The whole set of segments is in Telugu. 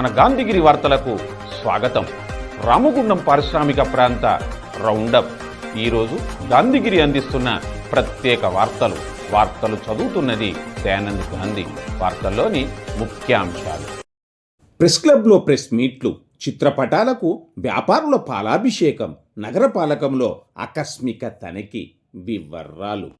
మన గాంధీగిరి వార్తలకు స్వాగతం. రామగుండం పారిశ్రామిక ప్రాంత రౌండప్. ఈరోజు గాంధీగిరి అందిస్తున్న ప్రత్యేక వార్తలు. వార్తలు చదువుతున్నది దయానంద్ గాంధీ. వార్తల్లోని ముఖ్యాంశాలు. ప్రెస్ క్లబ్లో ప్రెస్ మీట్లు. చిత్రపటాలకు వ్యాపారుల పాలాభిషేకం. నగరపాలకంలో ఆకస్మిక తనిఖీ. వివరాలు.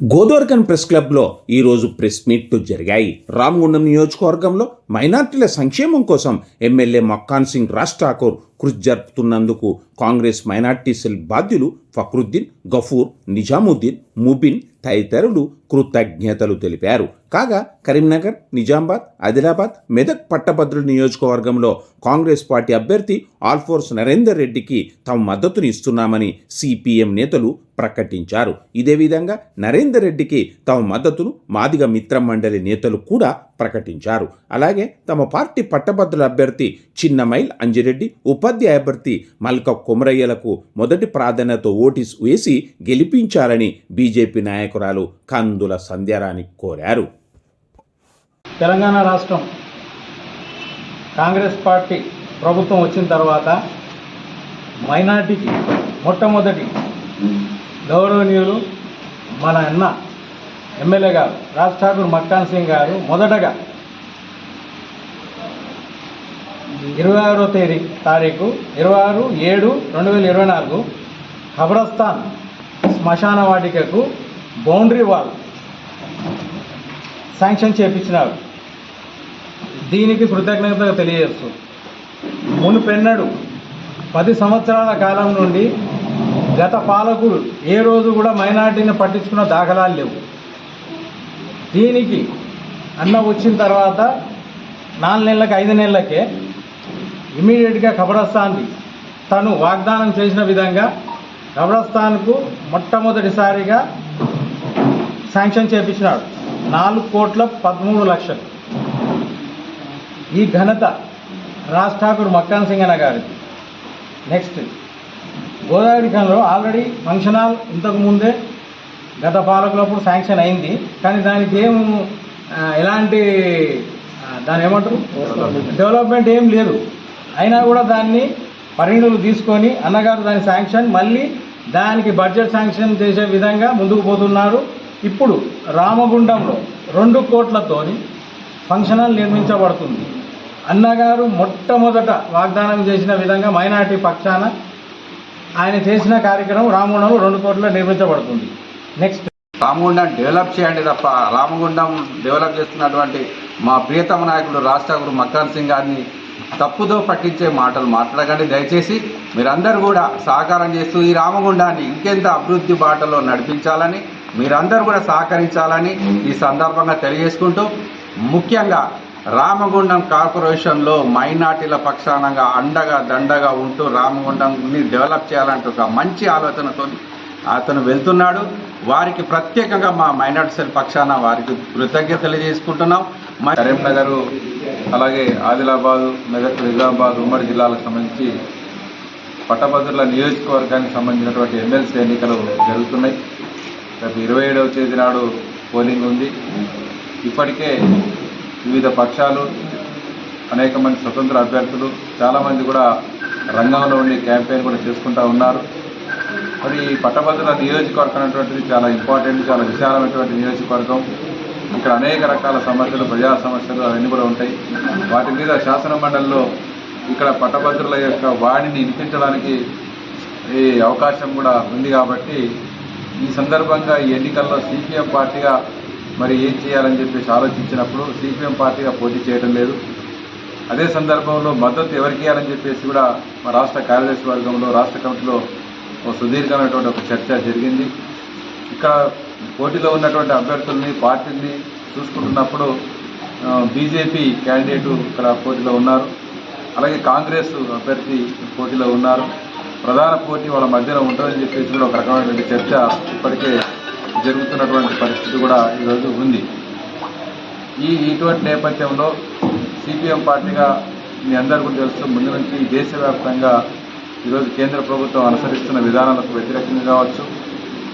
గోదోర్కన్ ప్రెస్ క్లబ్లో ఈరోజు ప్రెస్ మీట్లు జరిగాయి. రామగుండం నియోజకవర్గంలో మైనార్టీల సంక్షేమం కోసం ఎమ్మెల్యే మక్కాన్ సింగ్ రాజ్ ఠాకూర్ కృషి జరుపుతున్నందుకు కాంగ్రెస్ మైనార్టీ సెల్ బాధ్యులు ఫక్రుద్దీన్ గఫూర్ నిజాముద్దీన్ ముబిన్ తదితరులు కృతజ్ఞతలు తెలిపారు. కాగా కరీంనగర్ నిజామాబాద్ ఆదిలాబాద్ మెదక్ పట్టభద్రుల నియోజకవర్గంలో కాంగ్రెస్ పార్టీ అభ్యర్థి ఆల్ఫోర్స్ నరేందర్ రెడ్డికి తమ మద్దతుని ఇస్తున్నామని సిపిఎం నేతలు ప్రకటించారు. ఇదే విధంగా నరేందర్ రెడ్డికి తమ మద్దతును మాదిగ మిత్ర మండలి నేతలు కూడా ప్రకటించారు. అలాగే తమ పార్టీ పట్టభద్రుల అభ్యర్థి చిన్నమైల్ అంజిరెడ్డి ఉపాధ్యాయ అభ్యర్థి మల్క కొమరయ్యలకు మొదటి ప్రాధాన్యత ఓటీస్ వేసి గెలిపించాలని బీజేపీ నాయకురాలు కందుల సంధ్యారాణి కోరారు. తెలంగాణ రాష్ట్రం కాంగ్రెస్ పార్టీ ప్రభుత్వం వచ్చిన తర్వాత మైనార్టీకి మొట్టమొదటి గౌరవనీయులు మన అన్న ఎమ్మెల్యే గారు రాజ్ ఠాకూర్ మక్కాన్ సింగ్ గారు మొదటగా ఇరవై ఆరో తేదీ తారీఖు ఇరవై ఆరు ఏడు రెండు వేల ఇరవై నాలుగు ఖబరస్థాన్ శ్మశాన వాటికకు బౌండరీ వాల్ శాంక్షన్ చేపించినారు. దీనికి కృతజ్ఞత తెలియజేస్తూ మునుపెన్నడు పది సంవత్సరాల కాలం నుండి గత పాలకులు ఏ రోజు కూడా మైనార్టీని పట్టించుకున్న దాఖలాలు లేవు. దీనికి అన్న వచ్చిన తర్వాత నాలుగు నెలలకి ఐదు నెలలకే ఇమీడియట్గా ఖబరస్థాన్ది తను వాగ్దానం చేసిన విధంగా ఖబరస్థాన్కు మొట్టమొదటిసారిగా శాంక్షన్ చేపించినాడు. నాలుగు కోట్ల పదమూడు లక్షలు. ఈ ఘనత రాజ్ ఠాకూర్ మక్కాన్ సింగ్ అన్న గారిది. నెక్స్ట్ గోదావరి ఖంలో ఆల్రెడీ ఫంక్షన్ హాల్ ఇంతకు ముందే గత పాలకులప్పుడు శాంక్షన్ అయింది. కానీ దానికి ఏం ఎలాంటి దాని ఏమంటారు? డెవలప్మెంట్ ఏం లేదు. అయినా కూడా దాన్ని పరిగణలు తీసుకొని అన్నగారు దాని శాంక్షన్ మళ్ళీ దానికి బడ్జెట్ శాంక్షన్ చేసే విధంగా ముందుకు పోతున్నారు. ఇప్పుడు రామగుండంలో రెండు కోట్లతోని ఫంక్షన్ హాల్ నిర్మించబడుతుంది. అన్నగారు మొట్టమొదట వాగ్దానం చేసిన విధంగా మైనార్టీ పక్షాన ఆయన చేసిన కార్యక్రమం రామగుండంలో రెండు కోట్ల నిర్మించబడుతుంది. నెక్స్ట్ రామగుండం డెవలప్ చేయండి తప్ప రామగుండం డెవలప్ చేస్తున్నటువంటి మా ప్రియతమ నాయకుడు రాష్ట్రగురు మక్కాన్ సింగ్ గారిని తప్పుదో పట్టించే మాటలు మాట్లాడకండి. దయచేసి మీరందరూ కూడా సహకారం చేస్తూ ఈ రామగుండాన్ని ఇంకెంత అభివృద్ధి బాటలో నడిపించాలని మీరందరూ కూడా సహకరించాలని ఈ సందర్భంగా తెలియజేసుకుంటూ ముఖ్యంగా రామగుండం కార్పొరేషన్లో మైనార్టీల పక్షానంగా అండగా దండగా ఉంటూ రామగుండంని డెవలప్ చేయాలంటూ ఒక మంచి ఆలోచనతో అతను వెళ్తున్నాడు. వారికి ప్రత్యేకంగా మా మైనార్టీ సెల్ పక్షాన వారికి కృతజ్ఞతలు తెలియజేసుకుంటున్నాం. మా కరీంనగర్ అలాగే ఆదిలాబాద్ మెదక్ నిజామాబాద్ ఉమ్మడి జిల్లాలకు సంబంధించి పట్టభద్రుల నియోజకవర్గానికి సంబంధించినటువంటి ఎమ్మెల్సీ ఎన్నికలు జరుగుతున్నాయి. రేపు ఇరవై ఏడవ తేదీ నాడు పోలింగ్ ఉంది. ఇప్పటికే వివిధ పక్షాలు అనేక మంది స్వతంత్ర అభ్యర్థులు చాలామంది కూడా రంగంలో ఉండి క్యాంపెయిన్ కూడా చేసుకుంటూ ఉన్నారు. మరి ఈ పట్టభద్రుల నియోజకవర్గం అనేటువంటిది చాలా ఇంపార్టెంట్ చాలా విశాలమైనటువంటి నియోజకవర్గం. ఇక్కడ అనేక రకాల సమస్యలు ప్రజా సమస్యలు అవన్నీ కూడా ఉంటాయి. వాటి మీద శాసన మండలిలో ఇక్కడ పట్టభద్రుల యొక్క వాణిని వినిపించడానికి ఈ అవకాశం కూడా ఉంది కాబట్టి ఈ సందర్భంగా ఈ ఎన్నికల్లో సిపిఎం పార్టీగా మరి ఏం చేయాలని చెప్పేసి ఆలోచించినప్పుడు సిపిఎం పార్టీగా పోటీ చేయడం లేదు. అదే సందర్భంలో మద్దతు ఎవరికి ఇవ్వాలని చెప్పేసి కూడా మా రాష్ట్ర కార్యదర్శి వర్గంలో రాష్ట్ర కమిటీలో ఒక సుదీర్ఘమైనటువంటి ఒక చర్చ జరిగింది. ఇక్కడ పోటీలో ఉన్నటువంటి అభ్యర్థుల్ని పార్టీని చూసుకుంటున్నప్పుడు బీజేపీ క్యాండిడేటు ఇక్కడ పోటీలో ఉన్నారు. అలాగే కాంగ్రెస్ అభ్యర్థి పోటీలో ఉన్నారు. ప్రధాన పోటీ వాళ్ళ మధ్యలో ఉంటుందని చెప్పేసి కూడా ఒక రకమైనటువంటి చర్చ ఇప్పటికే జరుగుతున్నటువంటి పరిస్థితి కూడా ఈరోజు ఉంది. ఈ ఇటువంటి నేపథ్యంలో సిపిఎం పార్టీగా మీ అందరికీ తెలుసు ముందు నుంచి దేశవ్యాప్తంగా ఈరోజు కేంద్ర ప్రభుత్వం అనుసరిస్తున్న విధానాలకు వ్యతిరేకంగా కావచ్చు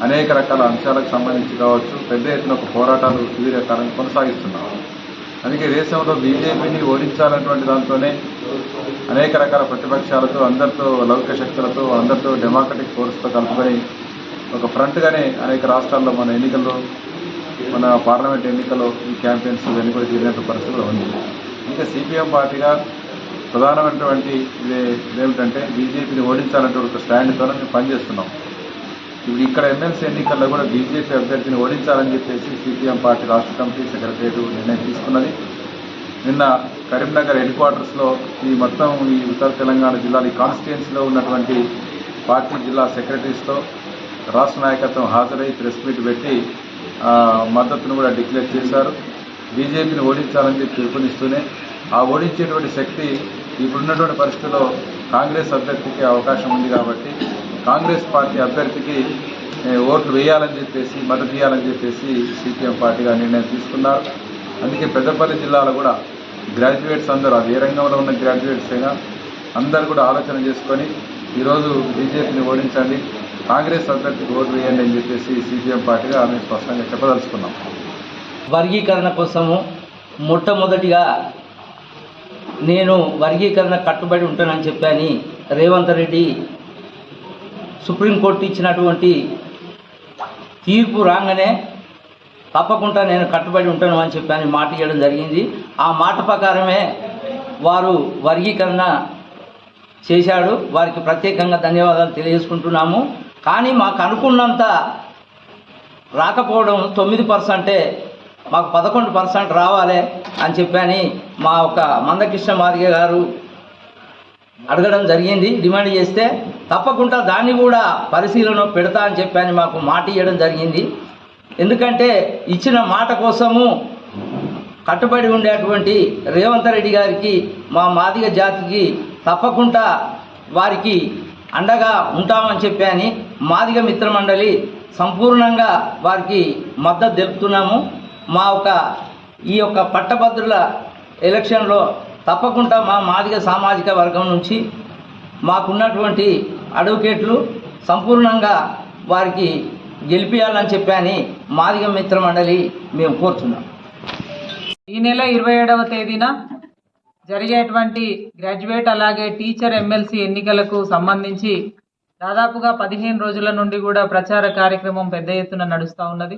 అనేక రకాల అంశాలకు సంబంధించి కావచ్చు పెద్ద ఎత్తున ఒక పోరాటాలు సుదీర్ఘకాలం కొనసాగిస్తున్నాం. అందుకే దేశంలో బీజేపీని ఓడించాలన్నటువంటి దాంతోనే అనేక రకాల ప్రతిపక్షాలతో అందరితో లౌకిక శక్తులతో అందరితో డెమోక్రటిక్ ఫోర్స్తో కలుపుకొని ఒక ఫ్రంట్గానే అనేక రాష్ట్రాల్లో మన ఎన్నికల్లో మన పార్లమెంట్ ఎన్నికల్లో ఈ క్యాంపెయిన్స్ ఇవన్నీ కూడా జరిగినట్టు పరిస్థితులు ఉంది. ఇంకా సిపిఎం పార్టీగా ప్రధానమైనటువంటి ఇదే ఇదేమిటంటే బీజేపీని ఓడించాలంటే ఒక స్టాండ్తో మేము పనిచేస్తున్నాం. ఇప్పుడు ఇక్కడ ఎమ్మెల్సీ ఎన్నికల్లో కూడా బీజేపీ అభ్యర్థిని ఓడించాలని చెప్పేసి సిపిఎం పార్టీ రాష్ట్ర కమిటీ సెక్రటరీ నిర్ణయం తీసుకున్నది. నిన్న కరీంనగర్ హెడ్ క్వార్టర్స్లో ఈ మొత్తం ఈ ఉత్తర తెలంగాణ జిల్లాలో ఈ కాన్స్టిట్యున్సీలో ఉన్నటువంటి పార్టీ జిల్లా సెక్రటరీస్తో రాష్ట్ర నాయకత్వం హాజరై ప్రెస్ మీట్ పెట్టి ఆ, మద్దతును కూడా డిక్లేర్ చేశారు. బీజేపీని ఓడించాలని చెప్పి పిలుపునిస్తూనే ఆ ఓడించేటువంటి శక్తి ఇప్పుడున్నటువంటి పరిస్థితుల్లో కాంగ్రెస్ అభ్యర్థికి అవకాశం ఉంది కాబట్టి కాంగ్రెస్ పార్టీ అభ్యర్థికి ఓట్లు వేయాలని చెప్పేసి మద్దతు ఇవ్వాలని చెప్పేసి సిపిఎం పార్టీగా నిర్ణయం తీసుకున్నారు. అందుకే పెద్దపల్లి జిల్లాలో కూడా గ్రాడ్యుయేట్స్ అందరూ అది ఏ రంగంలో ఉన్న గ్రాడ్యుయేట్స్ అయినా అందరూ కూడా ఆలోచన చేసుకొని ఈరోజు బీజేపీని ఓడించండి కాంగ్రెస్ అభ్యర్థికి ఓటు వేయండి అని చెప్పేసి సిపిఎం పార్టీగా మేము స్పష్టంగా చెప్పదలుచుకున్నాం. వర్గీకరణ కోసము మొట్టమొదటిగా నేను వర్గీకరణ కట్టుబడి ఉంటానని చెప్పని రేవంత్ రెడ్డి సుప్రీంకోర్టు ఇచ్చినటువంటి తీర్పు రాగానే తప్పకుండా నేను కట్టుబడి ఉంటాను అని చెప్పని మాట ఇవ్వడం జరిగింది. ఆ మాట ప్రకారమే వారు వర్గీకరణ చేశాడు. వారికి ప్రత్యేకంగా ధన్యవాదాలు తెలియజేసుకుంటున్నాము. కానీ మాకు అనుకున్నంత రాకపోవడం తొమ్మిది పర్సెంటే మాకు పదకొండు పర్సెంట్ రావాలి అని చెప్పని మా ఒక మందకృష్ణ మాదిగ గారు అడగడం జరిగింది డిమాండ్ చేస్తే తప్పకుండా దాన్ని కూడా పరిశీలన పెడతా అని చెప్పని మాకు మాట ఇవ్వడం జరిగింది. ఎందుకంటే ఇచ్చిన మాట కోసము కట్టుబడి ఉండేటువంటి రేవంత్ రెడ్డి గారికి మా మాదిగ జాతికి తప్పకుండా వారికి అండగా ఉంటామని చెప్పని మాదిగ మిత్రమండలి సంపూర్ణంగా వారికి మద్దతు తెలుపుతున్నాము. మా ఒక ఈ యొక్క పట్టభద్రుల ఎలక్షన్లో తప్పకుండా మా మాదిగ సామాజిక వర్గం నుంచి మాకున్నటువంటి అడ్వకేట్లు సంపూర్ణంగా వారికి గెలిపించాలని చెప్పని మాదిగ మిత్ర మండలి మేము కోరుతున్నాం. ఈ నెల ఇరవై ఏడవ తేదీన జరిగేటువంటి గ్రాడ్యుయేట్ అలాగే టీచర్ ఎమ్మెల్సీ ఎన్నికలకు సంబంధించి దాదాపుగా పదిహేను రోజుల నుండి కూడా ప్రచార కార్యక్రమం పెద్ద ఎత్తున నడుస్తూ ఉన్నది.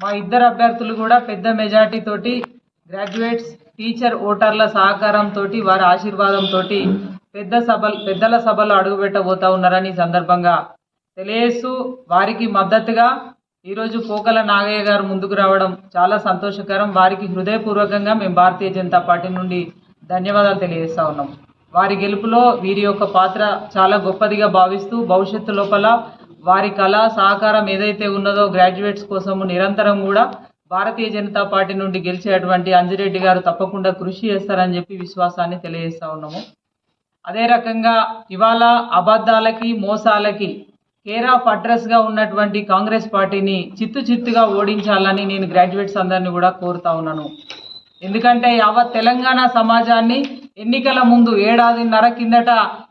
మా ఇద్దరు అభ్యర్థులు కూడా పెద్ద మెజార్టీ తోటి గ్రాడ్యుయేట్స్ టీచర్ ఓటర్ల సహకారంతో వారి ఆశీర్వాదంతో పెద్ద సభలు పెద్దల సభలో అడుగుపెట్టబోతా ఉన్నారని ఈ సందర్భంగా తెలియజేస్తూ వారికి మద్దతుగా ఈరోజు పోకల నాగయ్య గారు ముందుకు రావడం చాలా సంతోషకరం. వారికి హృదయపూర్వకంగా మేము భారతీయ జనతా పార్టీ నుండి ధన్యవాదాలు తెలియజేస్తా ఉన్నాం. వారి గెలుపులో వీరి యొక్క పాత్ర చాలా గొప్పదిగా భావిస్తూ భవిష్యత్తు లోపల వారి కళ సహకారం ఏదైతే ఉన్నదో గ్రాడ్యుయేట్స్ కోసము నిరంతరం కూడా భారతీయ జనతా పార్టీ నుండి గెలిచేటువంటి అంజిరెడ్డి గారు తప్పకుండా కృషి చేస్తారని చెప్పి విశ్వాసాన్ని తెలియజేస్తా ఉన్నాము. అదే రకంగా ఇవాళ అబద్ధాలకి మోసాలకి కేర్ ఆఫ్ అడ్రస్గా ఉన్నటువంటి కాంగ్రెస్ పార్టీని చిత్తు చిత్తుగా ఓడించాలని నేను గ్రాడ్యుయేట్స్ అందరినీ కూడా కోరుతా ఉన్నాను. ఎందుకంటే యావత్ తెలంగాణ సమాజాన్ని ఎన్నికల ముందు ఏడాదిన్నర కిందట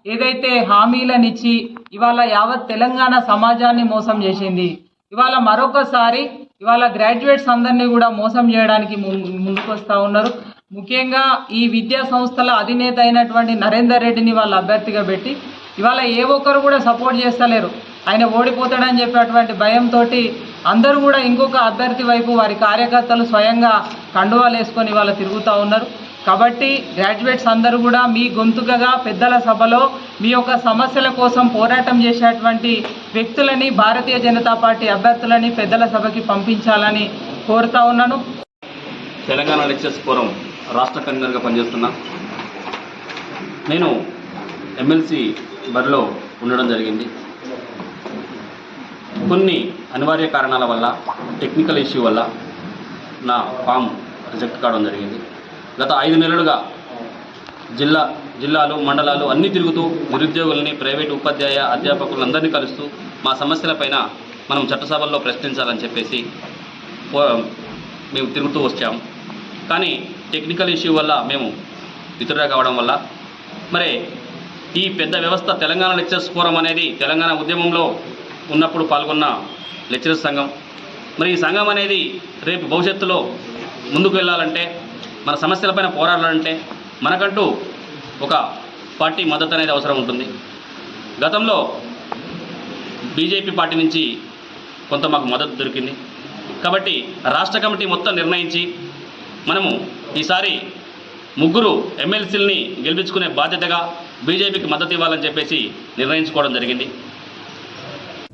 ఏదైతే హామీలనిచ్చి ఇవాళ యావత్ తెలంగాణ సమాజాన్ని మోసం చేసింది. ఇవాళ మరొకసారి ఇవాళ గ్రాడ్యుయేట్స్ అందరినీ కూడా మోసం చేయడానికి ము- ముందుకొస్తా ఉన్నారు. ముఖ్యంగా ఈ విద్యా సంస్థల అధినేత అయినటువంటి నరేందర్ రెడ్డిని వాళ్ళ అభ్యర్థిగా పెట్టి ఇవాళ ఏ ఒక్కరు కూడా సపోర్ట్ చేస్తలేరు. ఆయన ఓడిపోతాడని చెప్పేటువంటి భయంతో అందరూ కూడా ఇంకొక అభ్యర్థి వైపు వారి కార్యకర్తలు స్వయంగా కండువాలు వేసుకొని వాళ్ళు తిరుగుతూ ఉన్నారు. కాబట్టి గ్రాడ్యుయేట్స్ అందరూ కూడా మీ గొంతుకగా పెద్దల సభలో మీ యొక్క సమస్యల కోసం పోరాటం చేసేటువంటి వ్యక్తులని భారతీయ జనతా పార్టీ అభ్యర్థులని పెద్దల సభకి పంపించాలని కోరుతా ఉన్నాను. తెలంగాణ లెక్చర్స్ ఫోరం రాష్ట్ర కన్వీనర్గా పనిచేస్తున్నా. నేను ఎమ్మెల్సీ బరిలో ఉండడం జరిగింది. కొన్ని అనివార్య కారణాల వల్ల టెక్నికల్ ఇష్యూ వల్ల నా ఫామ్ రిజెక్ట్ కావడం జరిగింది. గత ఐదు నెలలుగా జిల్లా జిల్లాలు మండలాలు అన్నీ తిరుగుతూ నిరుద్యోగుల్ని ప్రైవేటు ఉపాధ్యాయ అధ్యాపకులందరినీ కలుస్తూ మా సమస్యలపైన మనం చట్టసభల్లో ప్రశ్నించాలని చెప్పేసి మేము తిరుగుతూ వచ్చాము కానీ టెక్నికల్ ఇష్యూ వల్ల మేము ఇతరుగా కావడం వల్ల మరి ఈ పెద్ద వ్యవస్థ తెలంగాణ లెక్చర్స్ ఫోరం అనేది తెలంగాణ ఉద్యమంలో ఉన్నప్పుడు పాల్గొన్న లెక్చరర్స్ సంఘం. మరి ఈ సంఘం అనేది రేపు భవిష్యత్తులో ముందుకు వెళ్ళాలంటే మన సమస్యలపైన పోరాడాలంటే మనకంటూ ఒక పార్టీ మద్దతు అనేది అవసరం ఉంటుంది. గతంలో బీజేపీ పార్టీ నుంచి కొంత మాకు మద్దతు దొరికింది. కాబట్టి రాష్ట్ర కమిటీ మొత్తం నిర్ణయించి మనము ఈసారి ముగ్గురు ఎమ్మెల్సీలని గెలిపించుకునే బాధ్యతగా బీజేపీకి మద్దతు ఇవ్వాలని చెప్పేసి నిర్ణయించుకోవడం జరిగింది.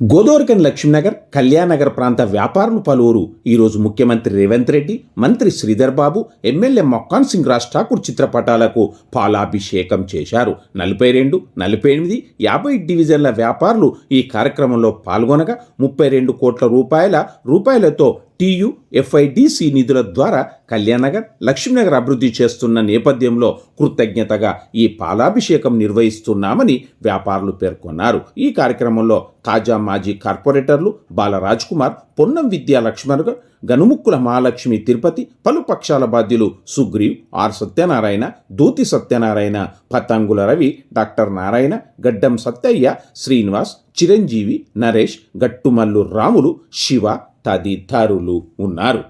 గోదావరికన్ లక్ష్మీనగర్ కళ్యాణనగర్ ప్రాంత వ్యాపారులు పలువురు. ఈరోజు ముఖ్యమంత్రి రేవంత్ రెడ్డి మంత్రి శ్రీధర్ బాబు ఎమ్మెల్యే మొక్కాన్ సింగ్ రాజ్ ఠాకూర్ చిత్రపటాలకు పాలాభిషేకం చేశారు. నలభై రెండు నలభై ఎనిమిది యాభై డివిజన్ల వ్యాపారులు ఈ కార్యక్రమంలో పాల్గొనగా ముప్పై రెండు కోట్ల రూపాయల రూపాయలతో టీయు ఎఫ్ఐడిసి నిధుల ద్వారా కళ్యాణనగర్ లక్ష్మీనగర్ అభివృద్ధి చేస్తున్న నేపథ్యంలో కృతజ్ఞతగా ఈ పాలాభిషేకం నిర్వహిస్తున్నామని వ్యాపారులు పేర్కొన్నారు. ఈ కార్యక్రమంలో తాజా మాజీ కార్పొరేటర్లు బాలరాజ్ కుమార్ పొన్నం విద్యా లక్ష్మణ్ గనుముక్కుల మహాలక్ష్మి తిరుపతి పలు పక్షాల బాధ్యులు సుగ్రీవ్ ఆర్ సత్యనారాయణ దూతి సత్యనారాయణ పతంగుల రవి డాక్టర్ నారాయణ గడ్డం సత్తయ్య శ్రీనివాస్ చిరంజీవి నరేష్ గట్టుమల్లు రాములు శివ తదితరులు ఉన్నారు.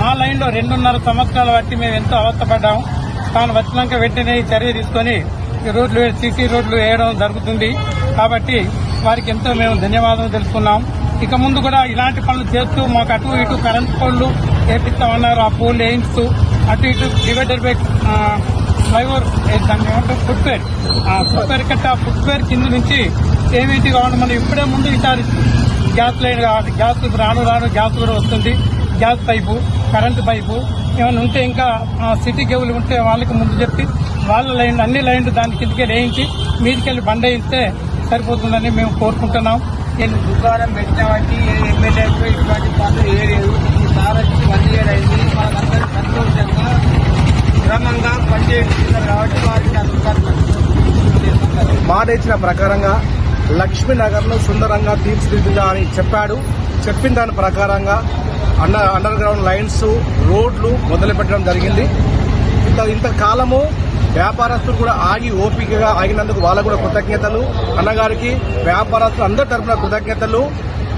మా లైన్లో రెండున్నర సంవత్సరాలు బట్టి మేము ఎంతో అవస్థపడ్డాము. తాను వచ్చినాక వెంటనే చర్య తీసుకొని రోడ్లు సీసీ రోడ్లు వేయడం జరుగుతుంది. కాబట్టి వారికి ఎంతో మేము ధన్యవాదాలు తెలుసుకున్నాం ఇక ముందు కూడా ఇలాంటి పనులు చేస్తూ మాకు అటు ఇటు కరెంట్ పోల్లు వేపిస్తామన్నారు ఆ పోల్ వేయిస్తూ అటు ఇటు డివైడర్ బై ఫ్లైఓవర్ దాన్ని ఏమంటారు? ఫుట్వేర్. ఆ ఫుట్వేర్ కట్ట ఆ ఫుట్వేర్ కింద నుంచి ఏమిటి కావాలి మనం ఇప్పుడే ముందు ఈసారి గ్యాస్ లైన్ కావాలి గ్యాస్ రాను రాను గ్యాస్ కూడా వస్తుంది. గ్యాస్ పైపు కరెంటు పైపు ఏమైనా ఉంటే ఇంకా ఆ సిటీ కేబుల్ ఉంటే వాళ్ళకి ముందు చెప్పి వాళ్ళ లైన్ అన్ని లైన్లు దాని కిందకి వేయించి మీదికెళ్ళి బండ వేయిస్తే సరిపోతుందని మేము కోరుకుంటున్నాం. నేను దుకాణం పెట్టినవంటి ఎమ్మెల్యేకు ఇటువంటి పనులు వేయలేదు ఈసారి వచ్చి వన్ ఇయర్ అయింది. వాళ్ళందరూ సంతోషంగా క్రమంగా పనిచేస్తున్నారు కాబట్టి వారికి మాట ఇచ్చిన ప్రకారంగా లక్ష్మీనగర్ను సుందరంగా తీర్చిదిద్దుగా అని చెప్పాడు. చెప్పిన దాని ప్రకారంగా అండర్ అండర్ గ్రౌండ్ లైన్స్ రోడ్లు మొదలుపెట్టడం జరిగింది. ఇంత ఇంతకాలము వ్యాపారస్తులు కూడా ఆగి ఓపికగా ఆగినందుకు వాళ్ళకు కూడా కృతజ్ఞతలు. అన్నగారికి వ్యాపారస్తులు అందరి తరపున కృతజ్ఞతలు.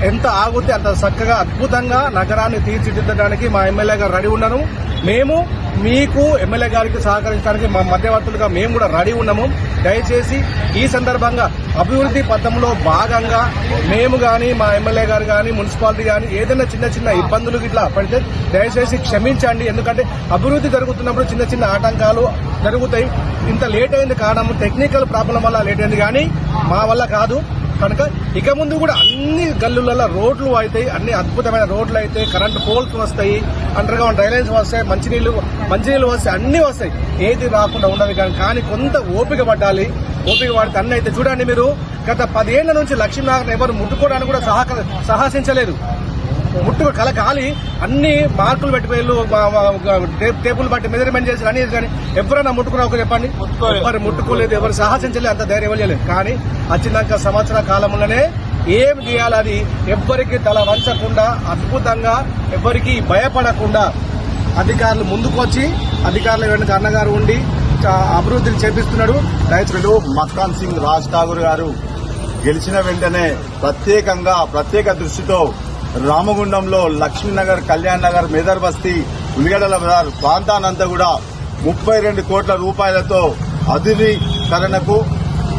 ఎంత ఆగుతే అంత చక్కగా అద్భుతంగా నగరాన్ని తీర్చిదిద్దడానికి మా ఎమ్మెల్యే గారు రెడీ ఉన్నాను మేము మీకు ఎమ్మెల్యే గారికి సహకరించడానికి మా మధ్యవర్తులుగా మేము కూడా రెడీ ఉన్నాము. దయచేసి ఈ సందర్భంగా అభివృద్ధి పథంలో భాగంగా మేము కానీ మా ఎమ్మెల్యే గారు కానీ మున్సిపాలిటీ కానీ ఏదైనా చిన్న చిన్న ఇబ్బందులు ఇట్లా పడితే దయచేసి క్షమించండి. ఎందుకంటే అభివృద్ధి జరుగుతున్నప్పుడు చిన్న చిన్న ఆటంకాలు జరుగుతాయి. ఇంత లేట్ అయింది కారణం టెక్నికల్ ప్రాబ్లం వల్ల లేట్ అయింది కానీ మా వల్ల కాదు. కనుక ఇక ముందు కూడా అన్ని గల్లులలో రోడ్లు అవుతాయి అన్ని అద్భుతమైన రోడ్లు అయితే కరెంట్ పోల్స్ వస్తాయి అండర్ గ్రౌండ్ డ్రైనేజ్ వస్తాయి మంచినీళ్ళు మంచినీళ్ళు వస్తాయి అన్ని వస్తాయి. ఏది రాకుండా ఉండదు కానీ కానీ కొంత ఓపిక పడ్డాలి ఓపిక పడితే అన్ని అయితే చూడండి మీరు. గత పదేళ్ళ నుంచి లక్ష్మీనారాయణ ఎవరు ముట్టుకోవడానికి కూడా సహక సాహసించలేదు. ముట్టు కల కాలి అన్ని మార్కులు పెట్టిపోయి టేబుల్ బట్టి మెజర్మెంట్ చేసి అన్ని చేసి కానీ ఎవరైనా ముట్టుకున్నా ఒక చెప్పండి. ఎవరు ముట్టుకోలేదు ఎవరు సాహసించలేదు అంత ధైర్యం ఇవ్వలేదు. కానీ వచ్చినాక సంవత్సర కాలంలోనే ఏం చేయాలని ఎవ్వరికి తల వంచకుండా అద్భుతంగా ఎవ్వరికి భయపడకుండా అధికారులు ముందుకొచ్చి అధికారుల వెనుక అన్నగారు ఉండి అభివృద్ధిని చేపిస్తున్నాడు. రైతులు మక్కాన్ సింగ్ రాజ్ ఠాగూర్ గారు గెలిచిన వెంటనే ప్రత్యేకంగా ప్రత్యేక దృష్టితో రామగుండంలో లక్ష్మీనగర్ కళ్యాణ్ నగర్ మేదర్ బస్తీ ఉల్లిగడల బజార్ ప్రాంతానంతా కూడా ముప్పై రెండు కోట్ల రూపాయలతో అధునీకరణకు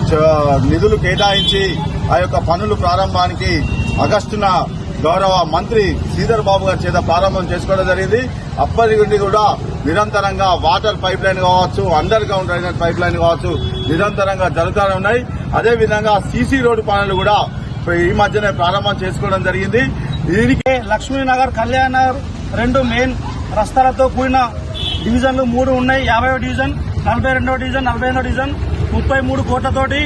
చ- నిధులు కేటాయించి ఆ యొక్క పనులు ప్రారంభానికి ఆగస్టున గౌరవ మంత్రి శ్రీధర్ బాబు గారి చేత ప్రారంభం చేసుకోవడం జరిగింది. అప్పటి నుండి కూడా నిరంతరంగా వాటర్ పైప్ లైన్ కావచ్చు under ground drainage pipe line కావచ్చు నిరంతరంగా జరుగుతూనే ఉన్నాయి. అదే విధంగా సీసీ రోడ్డు పనులు కూడా ఈ మధ్యనే ప్రారంభం చేసుకోవడం జరిగింది. దీనికి లక్ష్మీనగర్ కళ్యాణ్ నగర్ రెండు మెయిన్ రస్తాలతో కూడిన డివిజన్లు మూడు ఉన్నాయి. యాభై డివిజన్ నలభై రెండవ డివిజన్ నలభై ఎనిమిదో డివిజన్ ముప్పై మూడు కోట్లతోటి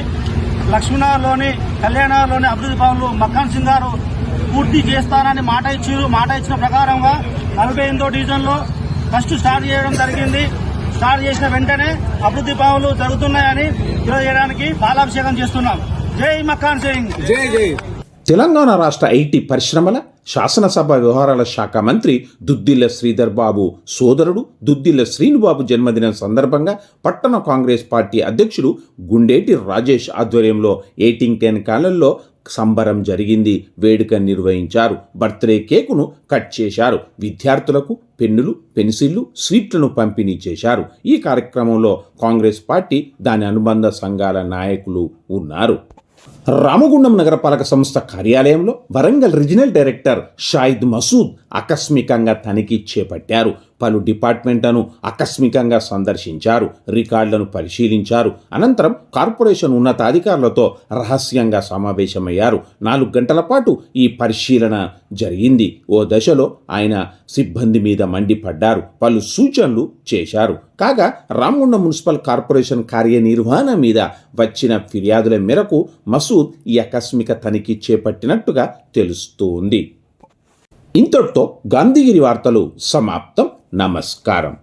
లక్ష్మీనగర్లోని కళ్యాణనగర్లోని అభివృద్ధి పనులు మక్కాన్ సింగ్ గారు పూర్తి చేస్తానని మాట ఇచ్చారు. మాట ఇచ్చిన ప్రకారంగా నలభై ఎనిమిదో డివిజన్లో ఫస్ట్ స్టార్ట్ చేయడం జరిగింది. స్టార్ట్ చేసిన వెంటనే అభివృద్ధి పనులు జరుగుతున్నాయని తెలియజేయడానికి పాలాభిషేకం చేస్తున్నాం. జై మక్కాన్ సింగ్! జై జై! తెలంగాణ రాష్ట్ర ఐటీ పరిశ్రమల శాసనసభ వ్యవహారాల శాఖ మంత్రి దుద్దిల్ల శ్రీధర్ బాబు సోదరుడు దుద్దిల్ల శ్రీనుబాబు జన్మదినం సందర్భంగా పట్టణ కాంగ్రెస్ పార్టీ అధ్యక్షుడు గుండేటి రాజేష్ ఆధ్వర్యంలో ఎయిటింగ్ టెన్ కాలంలో సంబరం జరిగింది. వేడుక నిర్వహించారు. బర్త్డే కేకును కట్ చేశారు. విద్యార్థులకు పెన్నులు పెన్సిళ్ళు స్వీట్లను పంపిణీ చేశారు. ఈ కార్యక్రమంలో కాంగ్రెస్ పార్టీ దాని అనుబంధ సంఘాల నాయకులు ఉన్నారు. రామగుండం నగరపాలక సంస్థ కార్యాలయంలో వరంగల్ రీజనల్ డైరెక్టర్ షాయిద్ మసూద్ ఆకస్మికంగా తనిఖీ చేపట్టారు. పలు డిపార్ట్మెంట్లను ఆకస్మికంగా సందర్శించారు రికార్డులను పరిశీలించారు. అనంతరం కార్పొరేషన్ ఉన్నతాధికారులతో రహస్యంగా సమావేశమయ్యారు. నాలుగు గంటల పాటు ఈ పరిశీలన జరిగింది. ఓ దశలో ఆయన సిబ్బంది మీద మండిపడ్డారు. పలు సూచనలు చేశారు. కాగా రామగుండం మున్సిపల్ కార్పొరేషన్ కార్యనిర్వహణ మీద వచ్చిన ఫిర్యాదుల మేరకు మసూద్ ఈ ఆకస్మిక తనిఖీ చేపట్టినట్టుగా తెలుస్తోంది. ఇంతటితో గాంధీగిరి వార్తలు సమాప్తం. నమస్కారం